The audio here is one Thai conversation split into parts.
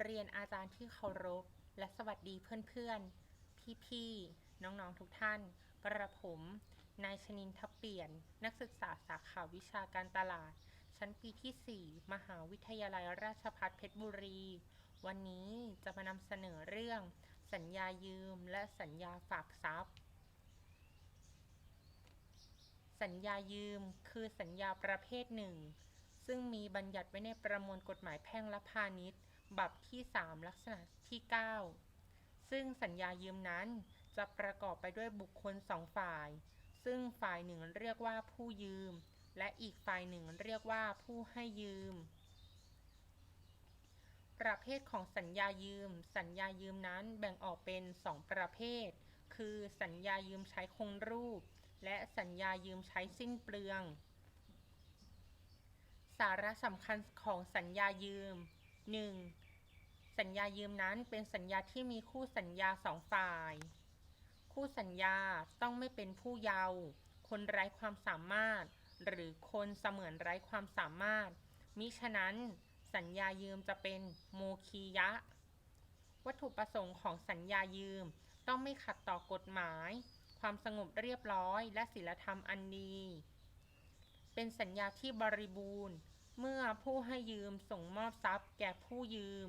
เรียนอาจารย์ที่เคารพ และสวัสดีเพื่อนๆ พี่ๆ น้องๆ ทุกท่าน กระผม นายชนินทับเปลี่ยน นักศึกษาสาขาวิชาการตลาด ชั้นปีที่ 4 มหาวิทยาลัยราชภัฏเพชรบุรี วันนี้จะมานำเสนอเรื่อง สัญญายืมและสัญญาฝากทรัพย์ สัญญายืมคือสัญญาประเภทหนึ่งซึ่งมีบัญญัติไว้ในประมวลกฎหมายแพ่งและพาณิชย์ บัพที่ 3 ลักษณะที่ 9 ซึ่งสัญญายืมนั้นจะประกอบไปด้วยบุคคลสองฝ่าย ซึ่งฝ่ายหนึ่งเรียกว่าผู้ยืม และอีกฝ่ายหนึ่งเรียกว่าผู้ให้ยืม ประเภทของสัญญายืม สัญญายืมนั้นแบ่งออกเป็น 2 ประเภท คือสัญญายืมใช้คงรูป และสัญญายืมใช้สิ้นเปลือง สาระสำคัญของสัญญายืม 1. สัญญายืมนั้นเป็นสัญญาที่มีคู่สัญญาสองฝ่าย คู่สัญญาต้องไม่เป็นผู้เยาว์คนไร้ความสามารถ หรือคนเสมือนไร้ความสามารถ มิฉะนั้นสัญญายืมจะเป็นโมคียะ วัตถุประสงค์ของสัญญายืมต้องไม่ขัดต่อกฎหมาย ความสงบเรียบร้อย และศีลธรรมอันดี เป็นสัญญาที่บริบูรณ์ เมื่อผู้ให้ยืมส่งมอบทรัพย์แก่ผู้ยืม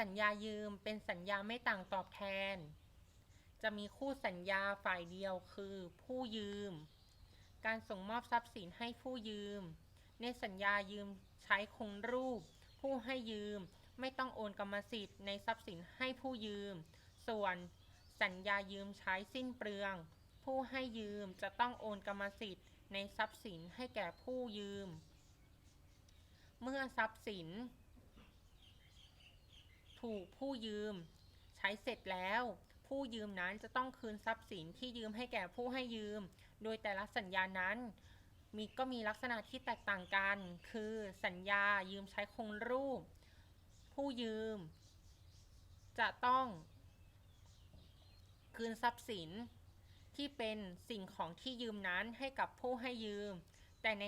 สัญญายืมเป็นสัญญาไม่ต่างตอบแทน จะมีคู่สัญญาฝ่ายเดียวคือผู้ยืม การส่งมอบทรัพย์สินให้ผู้ยืม ในสัญญายืมใช้คงรูป ผู้ให้ยืมไม่ต้องโอนกรรมสิทธิ์ในทรัพย์สินให้ผู้ยืม ส่วนสัญญายืมใช้สิ้นเปลือง ผู้ให้ยืมจะต้องโอนกรรมสิทธิ์ในทรัพย์สินให้แก่ผู้ยืม เมื่อทรัพย์สิน ถูกผู้ยืม ใช้เสร็จแล้ว ผู้ยืมนั้นจะต้องคืนทรัพย์สินที่ยืมให้แก่ผู้ให้ยืม โดยแต่ละสัญญานั้นมีก็มีลักษณะที่แตกต่างกัน คือสัญญายืมใช้คงรูป ผู้ยืม จะต้อง คืนทรัพย์สิน ที่เป็นสิ่งของที่ยืมนั้นให้กับผู้ให้ยืม แต่ใน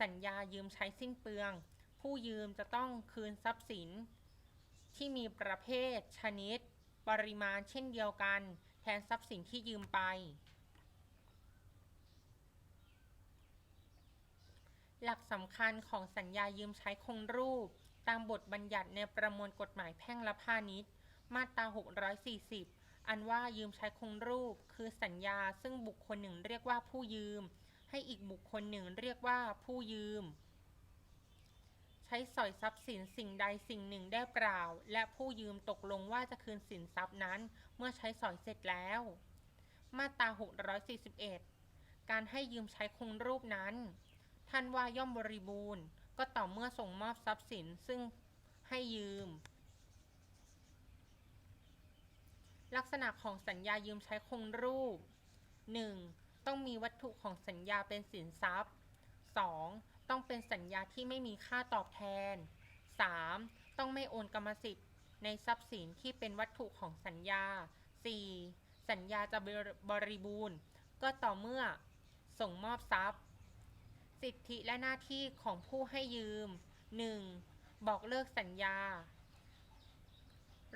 สัญญายืมใช้สิ้นเปลือง ผู้ยืมจะต้องคืนทรัพย์สิน ที่มีประเภท ชนิด ปริมาณเช่นเดียวกัน แทนทรัพย์สินที่ยืมไป หลักสำคัญของสัญญายืมใช้คงรูป ตามบทบัญญัติในประมวลกฎหมายแพ่งและพาณิชย์ มาตรา 640 อันว่ายืมใช้คงรูป คือสัญญาซึ่งบุคคลหนึ่งเรียกว่าผู้ยืม ให้อีกบุคคลหนึ่งเรียกว่าผู้ยืม ใช้สอยทรัพย์สินสิ่งใดสิ่งหนึ่งได้เปล่า และผู้ยืมตกลงว่าจะคืนสินทรัพย์นั้น เมื่อใช้สอยเสร็จแล้ว มาตรา 641 การให้ยืมใช้คงรูปนั้น ท่านว่าย่อมบริบูรณ์ ก็ต่อเมื่อส่งมอบทรัพย์สินซึ่งให้ยืม ลักษณะของสัญญายืมใช้คงรูป 1. ต้องมีวัตถุของสัญญาเป็นสินทรัพย์ 2. ต้องเป็นสัญญาที่ไม่มีค่าตอบแทน 3. ต้องไม่โอนกรรมสิทธิ์ในทรัพย์สินที่เป็นวัตถุของสัญญา 4. สัญญาจะบริบูรณ์ ก็ต่อเมื่อส่งมอบทรัพย์ สิทธิและหน้าที่ของผู้ให้ยืม 1. บอกเลิกสัญญา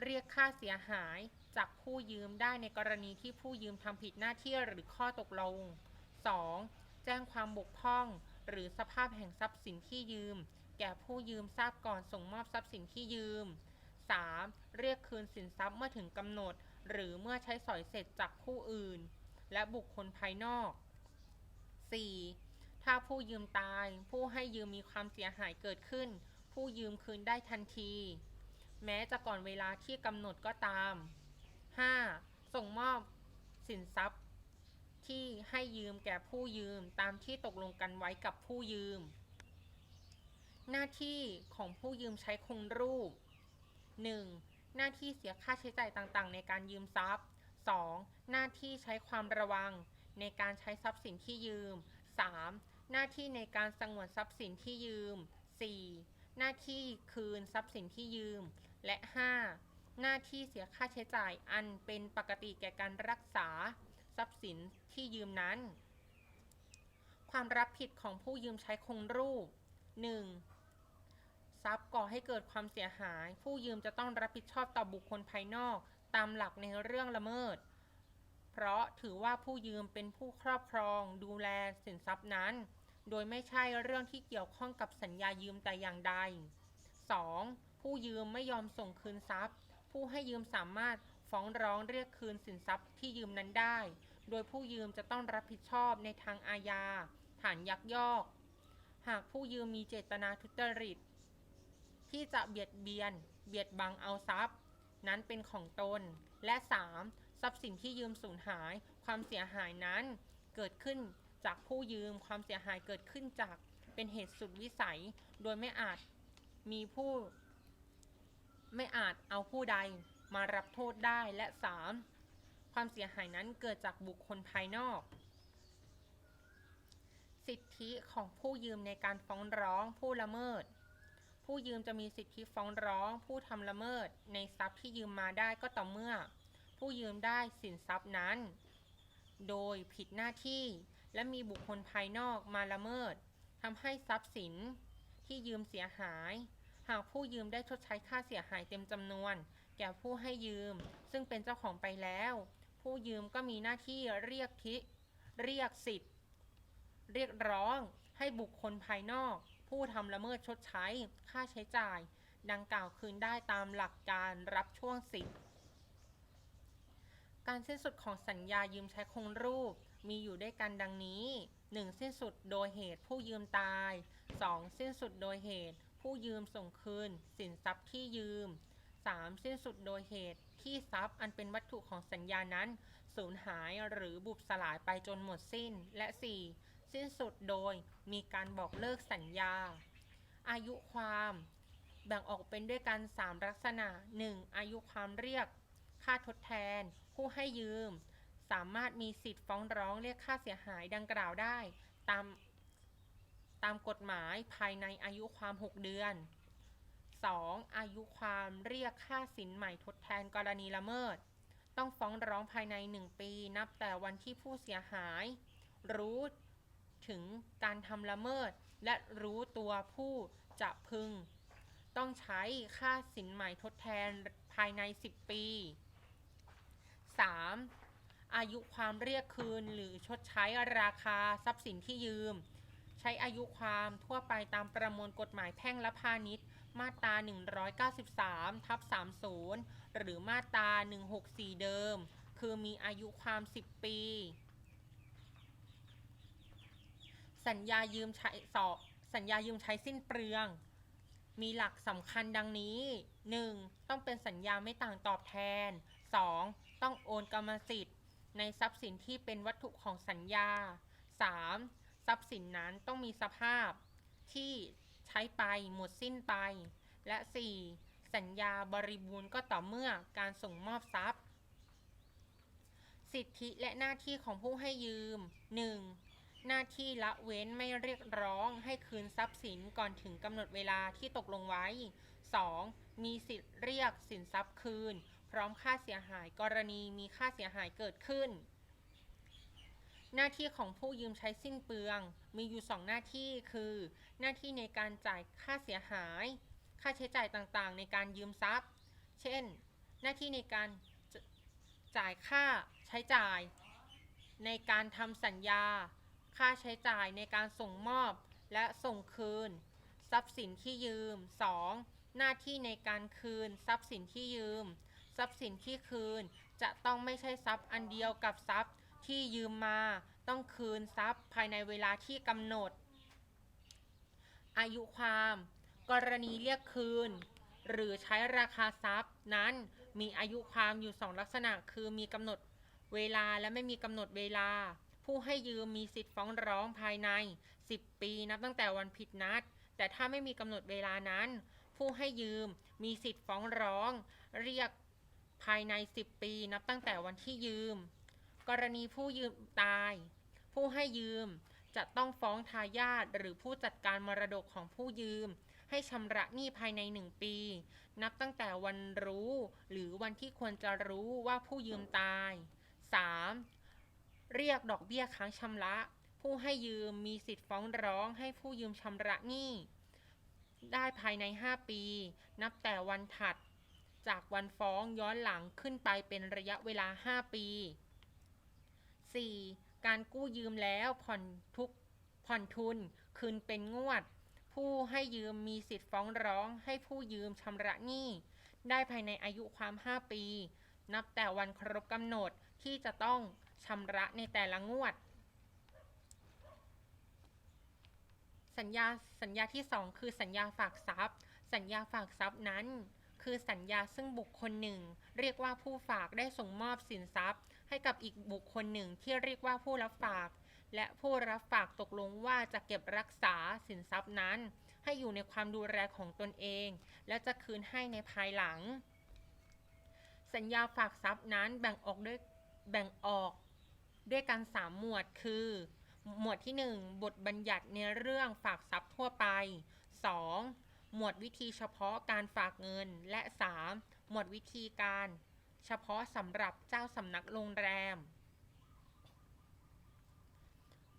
เรียกค่าเสียหาย จากผู้ยืมได้ในกรณีที่ผู้ยืมทำผิดหน้าที่หรือข้อตกลง 2. แจ้งความบกพร่อง หรือสภาพแห่งทรัพย์สินที่ยืม แก่ผู้ยืมทราบก่อนส่งมอบทรัพย์สินที่ยืม 3. เรียกคืนสินทรัพย์เมื่อถึงกำหนด หรือเมื่อใช้สอยเสร็จจากผู้อื่น และบุคคลภายนอก 4. ถ้าผู้ยืมตาย ผู้ให้ยืมมีความเสียหายเกิดขึ้น ผู้ยืมคืนได้ทันที แม้จะก่อนเวลาที่กำหนดก็ตาม 5. ส่งมอบสินทรัพย์ที่ให้ยืมแก่ผู้ยืมตามที่ตกลงกันไว้กับผู้ยืม หน้าที่ของผู้ยืมใช้คงรูป 1. หน้าที่เสียค่าใช้จ่ายต่างๆ ในการยืมทรัพย์ 2. หน้าที่ใช้ความระวังในการใช้ทรัพย์สินที่ยืม 3. หน้าที่ในการสงวนทรัพย์สินที่ยืม 4. หน้าที่คืนทรัพย์สินที่ยืม และ 5. หน้าที่เสียค่าใช้จ่ายอันเป็นปกติแก่การรักษาทรัพย์สินที่ยืมนั้น ความรับผิดของผู้ยืมใช้คงรูป 1. ทรัพย์ก่อให้เกิดความเสียหาย ผู้ยืมจะต้องรับผิดชอบต่อบุคคลภายนอกตามหลักในเรื่องละเมิด เพราะถือว่าผู้ยืมเป็นผู้ครอบครองดูแลสินทรัพย์นั้น โดยไม่ใช่เรื่องที่เกี่ยวข้องกับสัญญายืมแต่อย่างใด 2. ผู้ยืมไม่ยอมส่งคืนทรัพย์ ผู้ให้ยืมสามารถฟ้องร้องเรียกคืนสินทรัพย์ที่ยืมนั้นได้ โดยผู้ยืมจะต้องรับผิดชอบในทางอาญา ฐานยักยอก หากผู้ยืมมีเจตนาทุจริต ที่จะเบียดเบียน เบียดบังเอาทรัพย์ นั้นเป็นของตน และ 3. ทรัพย์สินที่ยืมสูญหาย ความเสียหายนั้นเกิดขึ้นจากผู้ยืม ความเสียหายเกิดขึ้นจากเป็นเหตุสุดวิสัย โดยไม่อาจมีผู้ ไม่อาจเอาผู้ใดมารับโทษได้และ 3. ความเสียหายนั้นเกิดจากบุคคลภายนอก สิทธิของผู้ยืมในการฟ้องร้องผู้ละเมิด ผู้ยืมจะมีสิทธิฟ้องร้อง ผู้ทำละเมิด ในทรัพย์ที่ยืมมาได้ก็ต่อเมื่อ ผู้ยืมได้สินทรัพย์นั้น โดยผิดหน้าที่และมีบุคคลภายนอกมาละเมิดทำให้ทรัพย์สินที่ยืมเสียหาย หากผู้ยืมได้ชดใช้ค่าเสียหายเต็มจำนวน แก่ผู้ให้ยืม ซึ่งเป็นเจ้าของไปแล้ว ผู้ยืมก็มีหน้าที่เรียกทิเรียกสิทธิ์ เรียกร้อง ให้บุคคลภายนอก ผู้ทำละเมิดชดใช้ ค่าใช้จ่าย ดังกล่าวคืนได้ตามหลักการรับช่วงสิทธิ์ การสิ้นสุดของสัญญายืมใช้คงรูปมีอยู่ด้วยกันดังนี้ 1. สิ้นสุดโดยเหตุผู้ยืมตาย 2. สิ้นสุดโดยเหตุ ผู้ยืมส่งคืน สินทรัพย์ที่ยืม 3. สิ้นสุดโดยเหตุที่ทรัพย์อันเป็นวัตถุของสัญญานั้น สูญหายหรือบุบสลายไปจนหมดสิ้น และ 4. สิ้นสุดโดยมีการบอกเลิกสัญญา อายุความ แบ่งออกเป็นด้วยกัน 3 ลักษณะ 1. อายุความเรียก ค่าทดแทน ผู้ให้ยืม สามารถมีสิทธิ์ฟ้องร้องเรียกค่าเสียหายดังกล่าวได้ ตาม ตามกฎหมายภายในอายุความ 6 เดือน 2. อายุความเรียกค่าสินใหม่ทดแทนกรณีละเมิด ต้องฟ้องร้องภายใน 1 ปี นับแต่วันที่ผู้เสียหาย รู้ถึงการทำละเมิด และรู้ตัวผู้จะพึง ต้องใช้ค่าสินใหม่ทดแทนภายใน 10 ปี 3. อายุความเรียกคืนหรือชดใช้ราคาทรัพย์สินที่ยืม ใช้อายุความทั่วไปตามประมวลกฎหมายแพ่งและพาณิชย์ มาตรา 193 ทับ 30 หรือมาตรา 164 เดิม คือมีอายุความ 10 ปี สัญญายืมใช้สอสัญญายืมใช้สิ้นเปลือง มีหลักสำคัญดังนี้ 1. ต้องเป็นสัญญาไม่ต่างตอบแทน 2. ต้องโอนกรรมสิทธิ์ ในทรัพย์สินที่เป็นวัตถุของสัญญา 3. ทรัพย์สินนั้นต้องมีสภาพที่ใช้ไปหมดสิ้นไป และ 4. สัญญาบริบูรณ์ก็ต่อเมื่อการส่งมอบทรัพย์ สิทธิและหน้าที่ของผู้ให้ยืม 1. หน้าที่ละเว้นไม่เรียกร้องให้คืนทรัพย์สินก่อนถึงกำหนดเวลาที่ตกลงไว้ 2. มีสิทธิเรียกสินทรัพย์คืน พร้อมค่าเสียหายกรณีมีค่าเสียหายเกิดขึ้น หน้าที่ของผู้ยืมใช้สิ้นเปลือง มีอยู่ 2 หน้าที่คือ หน้าที่ในการจ่ายค่าเสียหาย ค่าใช้จ่ายต่างๆ ในการยืมทรัพย์ เช่น หน้าที่ในการจจ่ายค่าใช้จ่าย ในการทำสัญญา ค่าใช้จ่ายในการส่งมอบและส่งคืน ทรัพย์สินที่ยืม 2. หน้าที่ในการคืนทรัพย์สินที่ยืม ทรัพย์สินที่คืนจะต้องไม่ใช่ทรัพย์อันเดียวกับทรัพย์ ที่ยืมมาต้องคืนทรัพย์ภายในเวลาที่กำหนด อายุความ กรณีเรียกคืน หรือใช้ราคาทรัพย์นั้นมีอายุความอยู่สองลักษณะ คือมีกำหนดเวลาและไม่มีกำหนดเวลา ผู้ให้ยืมมีสิทธิ์ฟ้องร้องภายใน 10 ปีนับตั้งแต่วันผิดนัด แต่ถ้าไม่มีกำหนดเวลานั้น ผู้ให้ยืมมีสิทธิ์ฟ้องร้อง เรียกภายใน 10 ปีนับตั้งแต่วันที่ยืม กรณีผู้ยืมตาย ผู้ให้ยืมจะต้องฟ้องทายาทหรือผู้จัดการมรดกของผู้ยืม ให้ชำระหนี้ภายใน 1 ปี นับตั้งแต่วันรู้ หรือวันที่ควรจะรู้ว่าผู้ยืมตาย 3. เรียกดอกเบี้ยค้างชำระ ผู้ให้ยืมมีสิทธิ์ฟ้องร้องให้ผู้ยืมชำระหนี้ ได้ภายใน 5 ปี นับแต่วันถัด จากวันฟ้องย้อนหลังขึ้นไปเป็นระยะเวลา 5 ปี 4. การกู้ยืมแล้วผ่อนทุกผ่อนทุนคืนเป็นงวด ผู้ให้ยืมมีสิทธิ์ฟ้องร้องให้ผู้ยืมชำระหนี้ ได้ภายในอายุความ 5 ปี นับแต่วันครบกำหนดที่จะต้องชำระในแต่ละงวด สัญญาสัญญาที่ 2 คือสัญญาฝากทรัพย์ สัญญาฝากทรัพย์นั้น คือสัญญาซึ่งบุคคลหนึ่ง เรียกว่าผู้ฝากได้ส่งมอบสินทรัพย์ ให้กับอีกบุคคลหนึ่งที่เรียกว่าผู้รับฝาก และผู้รับฝากตกลงว่าจะเก็บรักษาสินทรัพย์นั้น ให้อยู่ในความดูแลของตนเอง และจะคืนให้ในภายหลัง สัญญาฝากทรัพย์นั้นแบ่งออกด้วยแบ่งออกด้วยกันสามหมวดคือ หมวดที่ 1 บทบัญญัติในเรื่องฝากทรัพย์ทั่วไป 2. หมวดวิธีเฉพาะการฝากเงิน และ 3. หมวดวิธีการ เฉพาะสำหรับเจ้าสำนักโรงแรม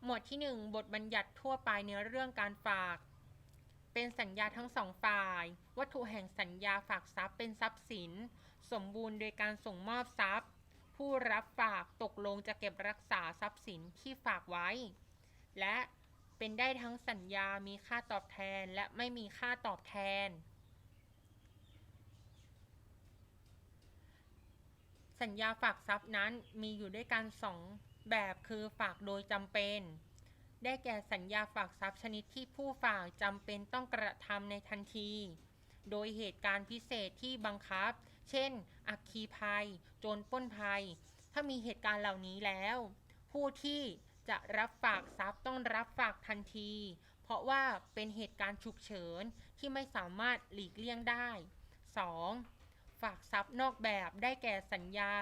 หมวดที่ 1 บทบัญญัติทั่วไปในเรื่องการฝาก เป็นสัญญาทั้งสองฝ่าย วัตถุแห่งสัญญาฝากทรัพย์เป็นทรัพย์สิน สมบูรณ์โดยการส่งมอบทรัพย์ ผู้รับฝากตกลงจะเก็บรักษาทรัพย์สินที่ฝากไว้ และ เป็นได้ทั้งสัญญา มีค่าตอบแทน และไม่มีค่าตอบแทน สัญญาฝากทรัพย์นั้นมีอยู่ด้วยกันสองแบบคือฝากโดยจำเป็น ได้แก่สัญญาฝากทรัพย์ชนิดที่ผู้ฝากจำเป็นต้องกระทำในทันที โดยเหตุการณ์พิเศษที่บังคับ เช่น อัคคีภัย โจรปล้นภัย ถ้ามีเหตุการณ์เหล่านี้แล้ว ผู้ที่ จะรับฝากทรัพย์ต้องรับฝากทันที เพราะว่าเป็นเหตุการณ์ฉุกเฉินที่ไม่สามารถหลีกเลี่ยงได้ 2. ฝากทรัพย์นอกแบบได้แก่สัญญา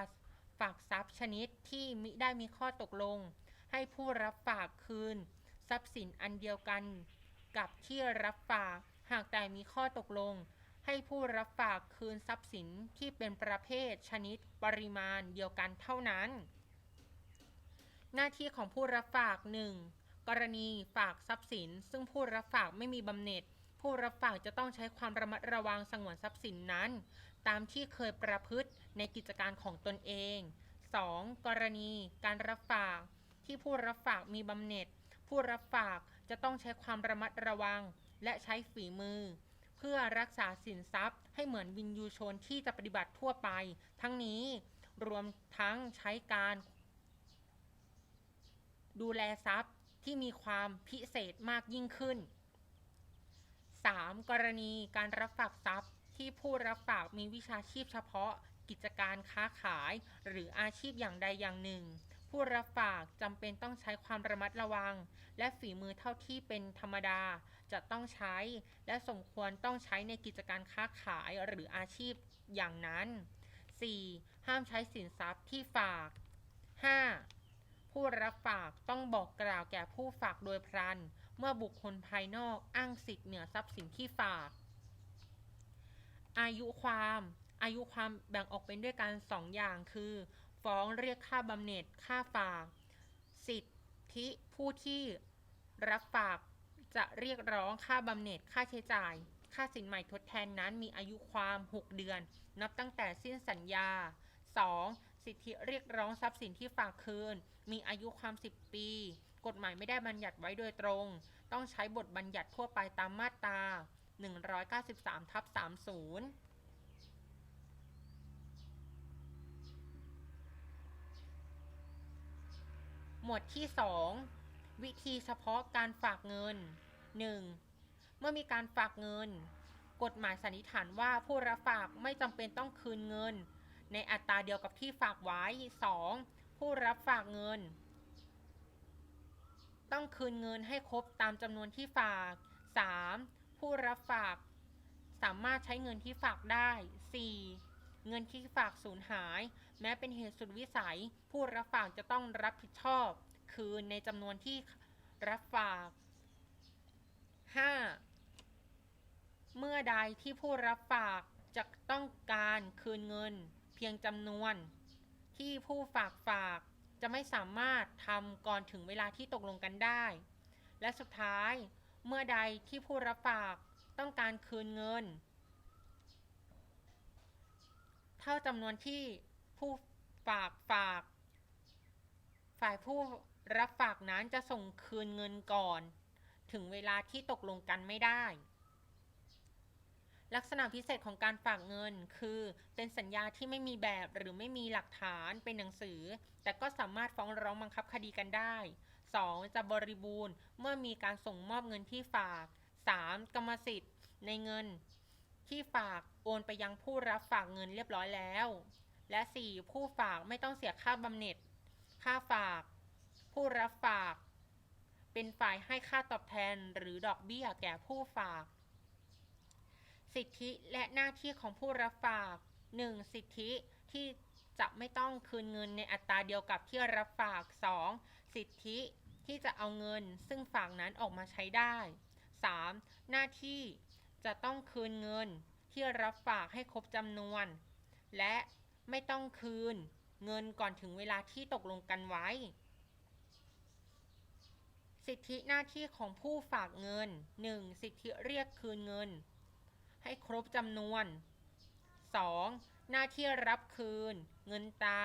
ฝากทรัพย์ชนิดที่มิได้มีข้อตกลง ให้ผู้รับฝากคืน ทรัพย์สินอันเดียวกัน กับที่รับฝากหากแต่มีข้อตกลง ให้ผู้รับฝากคืนทรัพย์สินที่เป็นประเภทชนิดปริมาณเดียวกันเท่านั้น หน้าที่ของผู้รับฝาก 1. กรณีฝากทรัพย์สิน ซึ่งผู้รับฝากไม่มีบำเหน็จ ผู้รับฝากจะต้องใช้ความระมัดระวังสงวนทรัพย์สินนั้น ตามที่เคยประพฤติในกิจการของตนเอง 2. กรณีการรับฝาก ที่ผู้รับฝากมีบำเหน็จ ผู้รับฝากจะต้องใช้ความระมัดระวัง และใช้ฝีมือ เพื่อรักษาสินทรัพย์ ให้เหมือนวินยูชนที่จะปฏิบัติทั่วไป ทั้งนี้รวมทั้งใช้การ ดูแลทรัพย์ที่มีความพิเศษมากยิ่งขึ้น 3. กรณีการรับฝากทรัพย์ที่ผู้รับฝากมีวิชาชีพเฉพาะ กิจการค้าขาย หรืออาชีพอย่างใดอย่างหนึ่ง ผู้รับฝากจำเป็นต้องใช้ความระมัดระวัง และฝีมือเท่าที่เป็นธรรมดาจะต้องใช้ และสมควรต้องใช้ในกิจการค้าขายหรืออาชีพอย่างนั้น 4. ห้ามใช้สินทรัพย์ที่ฝาก 5. ผู้รับฝากต้องบอกกล่าวแก่ผู้ฝากโดยพลัน เมื่อบุคคลภายนอกอ้างสิทธิ์เหนือทรัพย์สินที่ฝาก อายุความอายุความแบ่งออกเป็นด้วยกันสองอย่างคือ ฟ้องเรียกค่าบำเหน็จค่าฝาก สิทธิผู้ที่รับฝากจะเรียกร้องค่าบำเหน็จค่าใช้จ่าย ค่าสินใหม่ทดแทนนั้นมีอายุความ 6 เดือน นับตั้งแต่สิ้นสัญญา 2. สิทธิเรียกร้องทรัพย์สินที่ฝากคืน มีอายุความ 10 ปี กฎหมายไม่ได้บัญญัติไว้โดยตรง ต้องใช้บทบัญญัติทั่วไปตามมาตรา 193ทับ30หมวดที่ 2 วิธีเฉพาะการฝากเงิน 1. เมื่อมีการฝากเงิน กฎหมายสันนิษฐานว่าผู้รับฝากไม่จำเป็นต้องคืนเงิน ในอัตราเดียวกับที่ฝากไว้ 2. ผู้รับฝากเงิน ต้องคืนเงินให้ครบตามจำนวนที่ฝาก 3. ผู้รับฝาก สามารถใช้เงินที่ฝากได้ 4. เงินที่ฝากสูญหาย แม้เป็นเหตุสุดวิสัย ผู้รับฝากจะต้องรับผิดชอบ คืนในจำนวนที่รับฝาก 5. เมื่อใดที่ผู้รับฝากจะต้องการคืนเงิน เพียงจำนวน ที่ผู้ฝากฝากจะไม่สามารถทำก่อนถึงเวลาที่ตกลงกันได้ และสุดท้ายเมื่อใดที่ผู้รับฝากต้องการคืนเงิน เท่าจำนวนที่ผู้ฝากฝาก ฝ่ายผู้รับฝากนั้นจะส่งคืนเงินก่อน ถึงเวลาที่ตกลงกันไม่ได้ ลักษณะพิเศษของการฝากเงิน คือเป็นสัญญาที่ไม่มีแบบหรือไม่มีหลักฐานเป็นหนังสือ แต่ก็สามารถฟ้องร้องบังคับคดีกันได้ 2. จะบริบูรณ์เมื่อมีการส่งมอบเงินที่ฝาก 3. กรรมสิทธิ์ในเงิน ที่ฝากโอนไปยังผู้รับฝากเงินเรียบร้อยแล้ว และ 4. ผู้ฝากไม่ต้องเสียค่าบำเหน็จ ค่าฝาก ผู้รับฝาก เป็นฝ่ายให้ค่าตอบแทนหรือดอกเบี้ยแก่ผู้ฝาก สิทธิและหน้าที่ของผู้รับฝาก 1. สิทธิที่จะไม่ต้องคืนเงินในอัตราเดียวกับที่รับฝาก 2. สิทธิที่จะเอาเงินซึ่งฝากนั้นออกมาใช้ได้ 3. หน้าที่จะต้องคืนเงินที่รับฝากให้ครบจำนวน และไม่ต้องคืนเงินก่อนถึงเวลาที่ตกลงกันไว้ สิทธิหน้าที่ของผู้ฝากเงิน 1. สิทธิเรียกคืนเงิน ให้ครบจำนวน 2. หน้าที่รับคืน เงินตา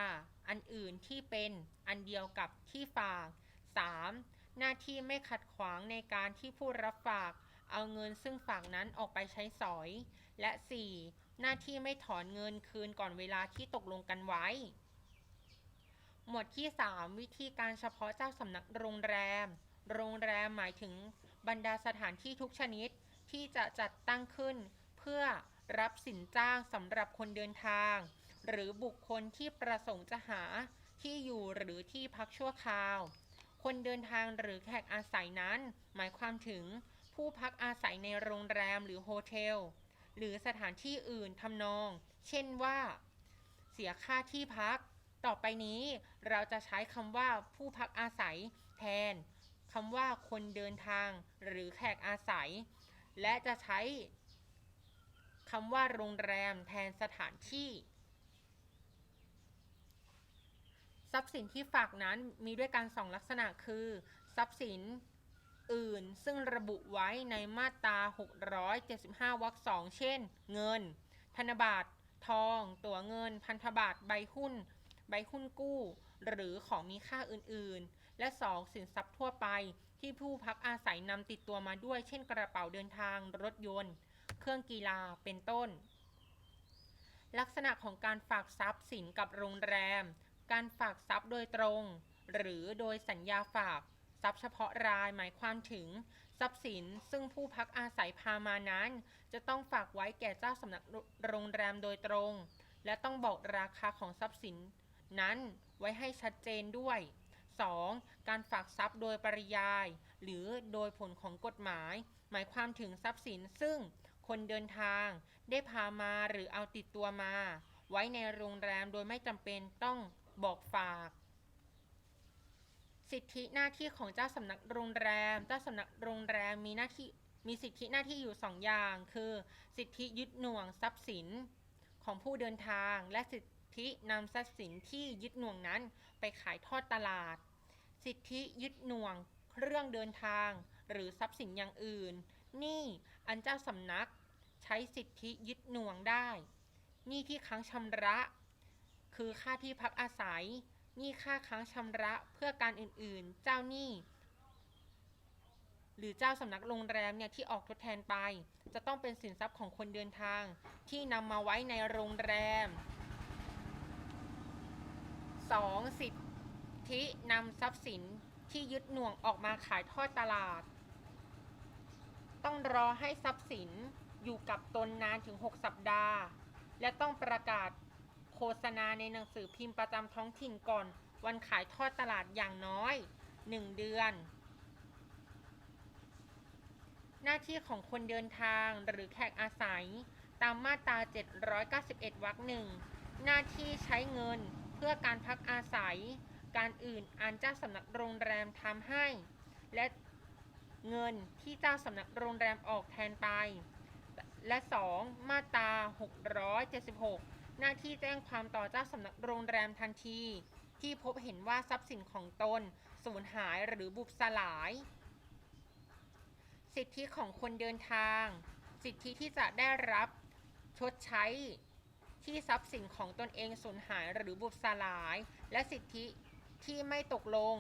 อันอื่นที่เป็นอันเดียวกับที่ฝาก 3. หน้าที่ไม่ขัดขวางในการที่ผู้รับฝาก เอาเงินซึ่งฝากนั้นออกไปใช้สอย และ 4. หน้าที่ไม่ถอนเงินคืนก่อนเวลาที่ตกลงกันไว้ หมวดที่ 3 วิธีการเฉพาะเจ้าสำนักโรงแรม โรงแรมหมายถึงบรรดาสถานที่ทุกชนิดที่จะจัดตั้งขึ้น เพื่อรับสินจ้างสำหรับคนเดินทาง หรือบุคคลที่ประสงค์จะหาที่อยู่หรือที่พักชั่วคราว คนเดินทางหรือแขกอาศัยนั้น หมายความถึงผู้พักอาศัยในโรงแรมหรือโฮเทล หรือสถานที่อื่นทำนอง เช่นว่า เสียค่าที่พัก ต่อไปนี้เราจะใช้คำว่าผู้พักอาศัย แทนคำว่าคนเดินทางหรือแขกอาศัย และจะใช้ คำว่าโรงแรมแทนสถานที่ ทรัพย์สินที่ฝากนั้นมีด้วยกันสองลักษณะคือ ทรัพย์สินอื่นซึ่งระบุไว้ในมาตรา 675 วรรคสองเช่น เงิน ธนบัตร ทอง ตั๋วเงิน พันธบัตร ใบหุ้น ใบหุ้นกู้ หรือของมีค่าอื่นๆ และ 2. สินทรัพย์ทั่วไปที่ผู้พักอาศัยนำติดตัวมาด้วย เช่นกระเป๋าเดินทาง รถยนต์ เครื่องกีฬาเป็นต้น ลักษณะของการฝากทรัพย์สินกับโรงแรม การฝากทรัพย์โดยตรง หรือโดยสัญญาฝากทรัพย์เฉพาะรายหมายความถึง ทรัพย์สินซึ่งผู้พักอาศัยพามานั้น จะต้องฝากไว้แก่เจ้าสำนักโรงแรมโดยตรง และต้องบอกราคาของทรัพย์สิน นั้นไว้ให้ชัดเจนด้วย 2. การฝากทรัพย์โดยปริยาย หรือโดยผลของกฎหมาย หมายความถึงทรัพย์สินซึ่ง คนเดินทางได้พามาหรือเอาติดตัวมา ไว้ในโรงแรมโดยไม่จำเป็นต้องบอกฝาก สิทธิหน้าที่ของเจ้าสำนักโรงแรม เจ้าสำนักโรงแรมมีหน้าที่มีสิทธิหน้าที่อยู่สองอย่าง คือ สิทธิยึดหน่วงทรัพย์สินของผู้เดินทาง และสิทธินำทรัพย์สินที่ยึดหน่วงนั้นไปขายทอดตลาด สิทธิยึดหน่วงเครื่องเดินทาง หรือทรัพย์สินอย่างอื่น นี่ อันเจ้าสำนักใช้สิทธิยึดหน่วงได้ หนี้ที่ค้างชำระ คือค่าที่พักอาศัย หนี้ค่าค้างชำระเพื่อการอื่นๆ เจ้าหนี้ หรือเจ้าสำนักโรงแรมเนี่ยที่ออกทดแทนไป จะต้องเป็นสินทรัพย์ของคนเดินทาง ที่นำมาไว้ในโรงแรม 2. สิทธินำทรัพย์สินที่ยึดหน่วงออกมาขายทอดตลาด ต้องรอให้ทรัพย์สินอยู่กับตนนานถึง 6 สัปดาห์ และต้องประกาศโฆษณาในหนังสือพิมพ์ประจำท้องถิ่นก่อน วันขายทอดตลาดอย่างน้อย 1 เดือน หน้าที่ของคนเดินทางหรือแขกอาศัย ตามมาตรา 791 วรรคหนึ่งหน้าที่ใช้เงินเพื่อการพักอาศัย การอื่นอันเจ้าสำนักโรงแรมทำให้ และ เงินที่เจ้าสำนักโรงแรมออกแทนไป และ 2. มาตรา 676 หน้าที่แจ้งความต่อเจ้าสำนักโรงแรมทันที ที่พบเห็นว่าทรัพย์สินของตนสูญหายหรือบุบสลาย สิทธิของคนเดินทาง สิทธิที่จะได้รับชดใช้ที่ทรัพย์สินของตนเองสูญหายหรือบุบสลาย และสิทธิที่ไม่ตกลง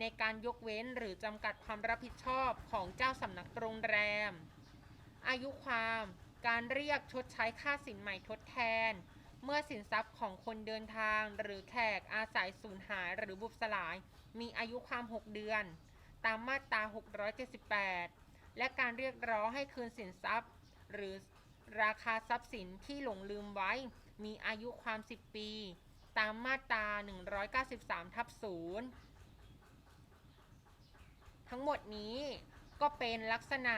ในการยกเว้นหรือจำกัดความรับผิดชอบของเจ้าสำนักโรงแรม อายุความการเรียกชดใช้ค่าสินใหม่ทดแทน เมื่อสินทรัพย์ของคนเดินทางหรือแขกอาศัยสูญหายหรือบุบสลาย มีอายุความ 6 เดือน ตามมาตรา 678 และการเรียกร้องให้คืนสินทรัพย์ หรือราคาทรัพย์สินที่หลงลืมไว้ มีอายุความ 10 ปี ตามมาตรา 193ทับ0 ทั้งหมดนี้ก็เป็นลักษณะ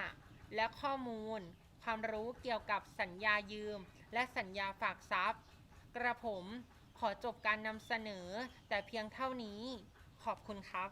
และข้อมูล ความรู้เกี่ยวกับสัญญายืม และสัญญาฝากทรัพย์ กระผมขอจบการนำเสนอแต่เพียงเท่านี้ ขอบคุณครับ